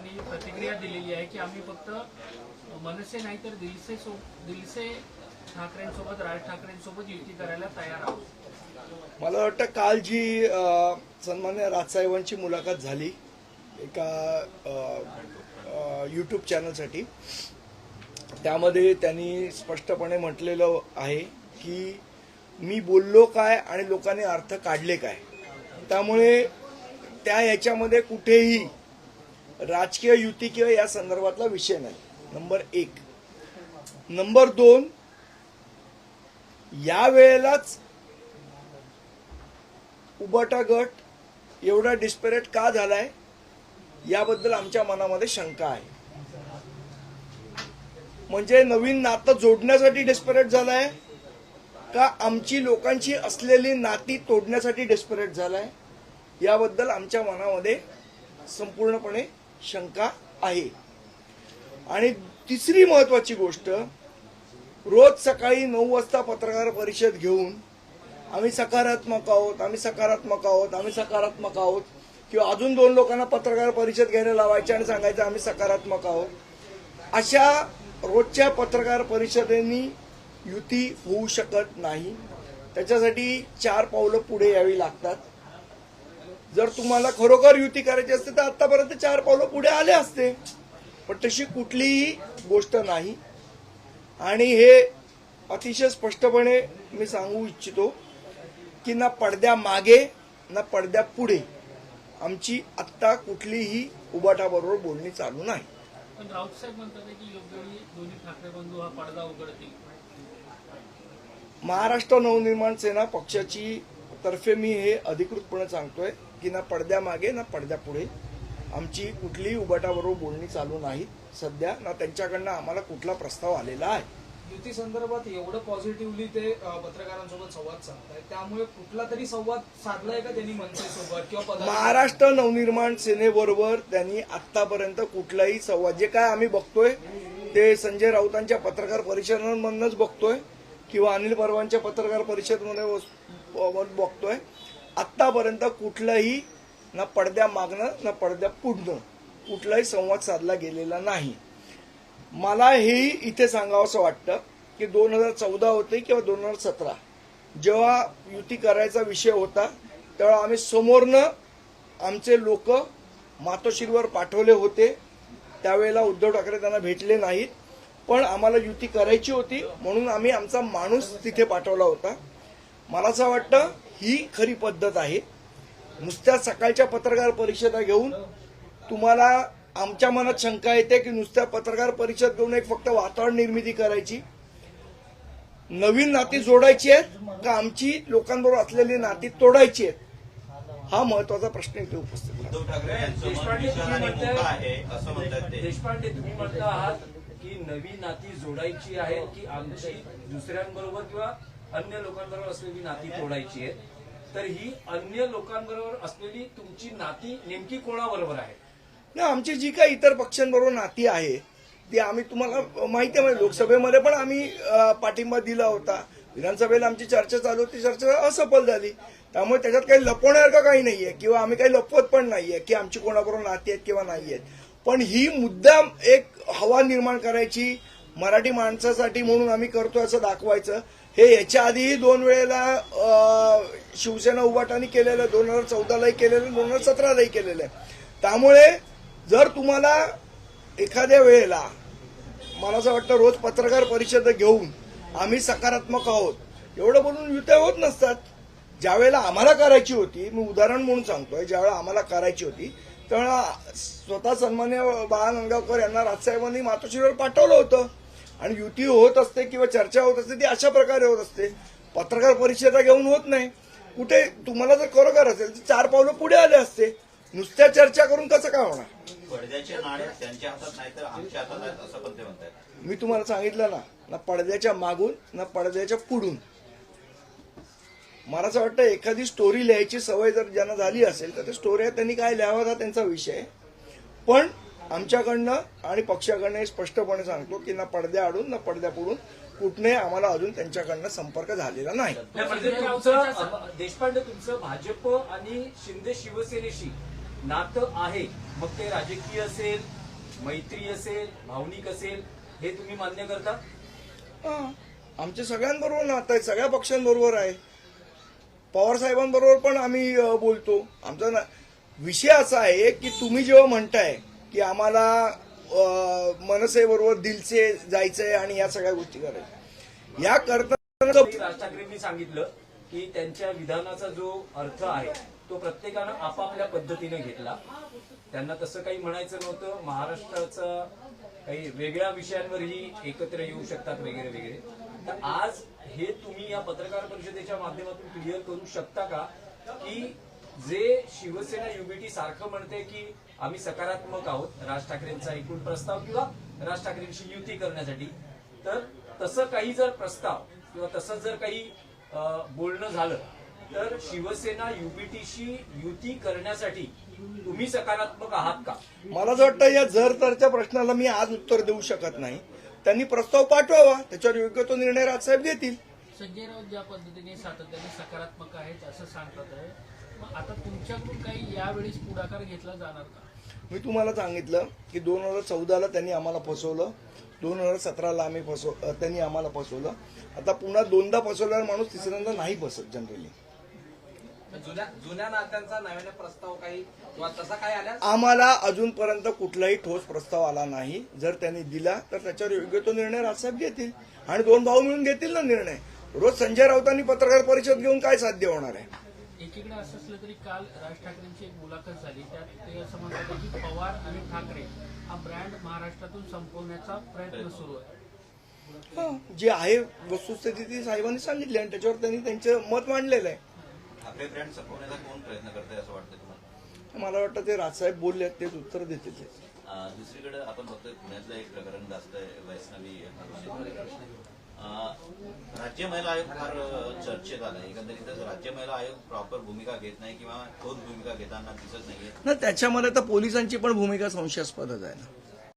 यांनी प्रतिक्रिया दिलेली आहे की आम्ही फक्त मनसे नाही तर दिलसे सो दिलसे ठाकरेंसोबत राज ठाकरेंसोबत युती करायला तयार आहोत. मला वाटतं काल जी सन्मान्य राजसाहेबांची मुलाखत झाली एका यूट्यूब चॅनलसाठी त्यामध्ये त्यांनी स्पष्टपणे म्हटलेलं आहे की मी बोललो काय आणि लोकांनी अर्थ काढले काय. त्यामुळे त्या याच्यामध्ये कुठेही राजकीय युती किंवा या संदर्भातला विषय नाही. नंबर एक. नंबर दोन या वेळेलाच उबाटा गट एवढा डिस्पेरेट का झालाय? याबद्दल आमच्या मनामध्ये शंका आहे. म्हणजे नवीन नातं जोडण्यासाठी डेस्परेट झालाय? का आमची लोकांची असलेली नाती तोडण्यासाठी डेस्परेट झालाय? याबद्दल आमच्या मनामध्ये संपूर्णपणे शंका आहे. आणि तिसरी महत्वाची गोष्ट रोज सकाळी नऊ वाजता पत्रकार परिषद घेऊन आम्ही सकारात्मक आहोत आम्ही सकारात्मक आहोत आम्ही सकारात्मक आहोत किंवा अजून दोन लोकांना पत्रकार परिषद घ्यायला लावायचे आणि सांगायचं आम्ही सकारात्मक आहोत. अशा रोजच्या पत्रकार परिषदेनी युती होऊ शकत नाही. त्याच्यासाठी चार पावलं पुढे यावी लागतात. जर तुम्हाला खरोखर युती करायची असते तर आतापर्यंत चार पावलं पुढे आले असते. पण तशी कुठलीही गोष्ट नाही. आणि हे अतिशय स्पष्टपणे मी सांगू इच्छितो की ना पडद्या मागे ना पडद्या पुढे आमची आत्ता कुठलीही उबाटाबरोबर बोलणी चालू नाही. पण राऊत साहेब म्हणतात आहे की योग्य वेळी दोन्ही ठाकरे बंधू हा पडदा उघडतील. महाराष्ट्र नवनिर्माण सेना पक्षाची तर्फे मी हे अधिकृतपणे सांगतोय. की ना पडद्या मागे ना पडद्या पुढे. आमची कुठलीही उबाटाबरोबर बोलणी चालू नाही. सध्या ना त्यांच्याकडनं आम्हाला कुठला प्रस्ताव आलेला आहे. युती संदर्भात एवढं पॉझिटिव्हली ते पत्रकारांसोबत संवाद साधतायत त्यामुळे कुठला तरी संवाद साधलाय का त्यांनी मनसेसोबत किंवा महाराष्ट्र नवनिर्माण सेनेबरोबर त्यांनी आतापर्यंत कुठलाही संवाद जे काय आम्ही बघतोय ते संजय राऊतांच्या पत्रकार परिषदांमधूनच बघतोय किंवा अनिल परवांच्या पत्रकार परिषदमध्ये बघतोय. आत्तापर्यंत कुठलंही ना पडद्या मागणं ना पडद्या पुढणं कुठलाही संवाद साधला गेलेला नाही. मला हेही इथे सांगावंसं वाटतं की दोन हजार चौदा होते किंवा दोन हजार सतरा. जेव्हा युती करायचा विषय होता तेव्हा आम्ही समोरनं आमचे लोक मातोश्रीवर पाठवले होते. त्यावेळेला उद्धव ठाकरे त्यांना भेटले नाहीत. पण आम्हाला युती करायची होती म्हणून आम्ही आमचा माणूस तिथे पाठवला होता. मला असं वाटतं ही खरी पद्धत आहे. नुसत्या सकाळच्या पत्रकार परिषदा घेऊन तुम्हाला आमच्या मनात शंका येते की नुसत्या पत्रकार परिषद घेऊन एक फक्त वातावरण निर्मिती करायची. नवीन नाती जोडायची आहेत का आमची लोकांबरोबर असलेली नाती तोडायची आहेत? हा महत्त्वाचा प्रश्न इथे उपस्थित आहे. उद्धव ठाकरे देशपांडे तुम्ही मोकळं म्हणताय- आहे असं म्हणतात ते. देशपांडे तुम्ही म्हणता आहात की नवी नाती जोडायची आहेत की आमची दुसऱ्यांबरोबर किंवा अन्य लोकांबरोबर असलेली नाती तोडायची आहेत. तर ही अन्य लोकांबरोबर असलेली तुमची नाती नेमकी कोणाबरोबर आहे? ना आमची जी काही इतर पक्षांबरोबर नाती आहे ती आम्ही तुम्हाला माहिती आहे म्हणजे लोकसभेमध्ये पण आम्ही पाठिंबा दिला होता. विधानसभेला आमची चर्चा चालू होती चर्चा असफल झाली. त्यामुळे त्याच्यात काही लपवण्यासारखं काही नाहीये किंवा आम्ही काही लपवत पण नाहीये की आमची कोणाबरोबर नाती आहेत किंवा नाही आहेत. पण ही मुद्दाम एक हवा निर्माण करायची मराठी माणसासाठी म्हणून आम्ही करतो असं दाखवायचं. हे याच्या आधीही दोन वेळेला शिवसेना उभाटाने केलेलं दोन हजार चौदालाही केलेलं दोन हजार सतरालाही केलेलं आहे. त्यामुळे जर तुम्हाला एखाद्या वेळेला मला असं वाटतं रोज पत्रकार परिषद घेऊन आम्ही सकारात्मक आहोत एवढं बोलून युत्या होत नसतात. ज्यावेळेला आम्हाला करायची होती मी उदाहरण म्हणून सांगतोय ज्यावेळेला आम्हाला करायची होती त्यावेळेला स्वतः सन्मान्य बाळा नंदगावकर यांना राजसाहेबांनी मातोश्रीवर पाठवलं होतं. आणि युती होत असते किंवा चर्चा होत असते ती अशा प्रकारे होत असते. पत्रकार परिषदा घेऊन होत नाही. कुठे तुम्हाला जर खरोखर असेल तर चार पावलं पुढे आले असते. नुसत्या चर्चा करून कसं काय होणार? मी तुम्हाला सांगितलं ना ना पडद्याच्या मागून ना पडद्याच्या पुढून. मला असं वाटतं एखादी स्टोरी लिहायची सवय जर ज्यांना झाली असेल तर ते स्टोरी त्यांनी काय लिहावं हा त्यांचा विषय. पण आमच्याकडनं आणि पक्षाकडनं हे स्पष्टपणे सांगतो की ना पडद्या आडून ना पडद्या पुढून कुठने आम्हाला अजून त्यांच्याकडनं संपर्क झालेला नाही. तुमचं देशपांडे तुमचं भाजप आणि शिंदे शिवसेनेशी नातं आहे. मग ते राजकीय असेल मैत्री असेल भावनिक असेल हे तुम्ही मान्य करता. आमच्या सगळ्यांबरोबर नातं आहे सगळ्या पक्षांबरोबर आहे. पवार साहेबांबरोबर पण आम्ही बोलतो. आमचा विषय असा आहे की तुम्ही जेव्हा म्हणताय की आम्हाला मनसेबरोबर दिलचे जायचंय आणि या सगळ्या गोष्टी करायच्या. या करताना राज ठाकरेंनी सांगितलं की त्यांच्या विधानाचा जो अर्थ आहे तो प्रत्येकानं आपापल्या पद्धतीने घेतला. त्यांना तसं काही म्हणायचं नव्हतं. महाराष्ट्राचं काही वेगळ्या विषयांवरही एकत्र येऊ शकतात वगैरे वगैरे. तर आज हे तुम्ही या पत्रकार परिषदेच्या माध्यमातून क्लिअर करू शकता का की जे शिवसेना युबीटी सारखं म्हणते की आम्ही सकारात्मक आहोत राज ठाकरेंचा एकूण प्रस्ताव किंवा राज ठाकरेंशी युती करण्यासाठी तर तसं काही जर प्रस्ताव किंवा तसं जर काही बोलणं झालं तर शिवसेना युबीटीशी युती करण्यासाठी तुम्ही सकारात्मक आहात का? मला असं वाटतं या जर तरच्या प्रश्नाला मी आज उत्तर देऊ शकत नाही. त्यांनी प्रस्ताव पाठवावा त्याच्यावर योग्य तो निर्णय राजसाहेब घेतील. संजय राऊत ज्या पद्धतीने सातत्याने सकारात्मक आहेत असं सांगतात आहे आता तुमच्याकडून काही यावेळेस पुढाकार घेतला जाणार का? मी तुम्हाला सांगितलं की दोन हजार चौदाला त्यांनी आम्हाला फसवलं. दोन हजार सतराला आम्ही फसव त्यांनी आम्हाला फसवलं. आता पुन्हा दोनदा फसवल्यावर माणूस तिसऱ्यांदा नाही फसत जनरली जुन्या जुन्या नात्यांचा नव्याने प्रस्ताव काही किंवा तसा काही आल्यास आम्हाला अजूनपर्यंत कुठलाही ठोस प्रस्ताव आला नाही. जर त्यांनी दिला तर त्याच्यावर योग्य तो निर्णय राजसाहेब घेतील. आणि दोन भाऊ मिळून घेतील ना निर्णय. रोज संजय राऊतांनी पत्रकार परिषद घेऊन काय साध्य होणार आहे? एकीकडे असं असलं तरी काल राज ठाकरेंची एक मुलाखत झाली. त्यात ते असं म्हणतात की पवार आणि ठाकरे हा ब्रँड महाराष्ट्रातून संपवण्याचा प्रयत्न सुरू आहे. हं, जे आहे वस्तुस्थिती ती साहेबांनी सांगितली आणि त्याच्यावर त्यांनी त्यांचं मत मांडलेलं आहे. ठाकरे ब्रँड संपवण्याचा कोण प्रयत्न करताय असं वाटतं तुम्हाला? मला वाटतं ते राजसाहेब बोलले आहेत, तेच उत्तर देतील ते. अं, दुसरीकडे आपण बघतोय पुण्यातलं एक प्रकरण गाजतंय वैष्णवी राज्य महिला आयोग फार चर्चेत आलाय. एकंदरीतच राज्य महिला आयोग प्रॉपर भूमिका घेत नाही किंवा ठोस भूमिका घेताना दिसत नाहीये ना त्याच्यामध्ये तर पोलिसांची पण भूमिका संशयास्पदच आहे ना.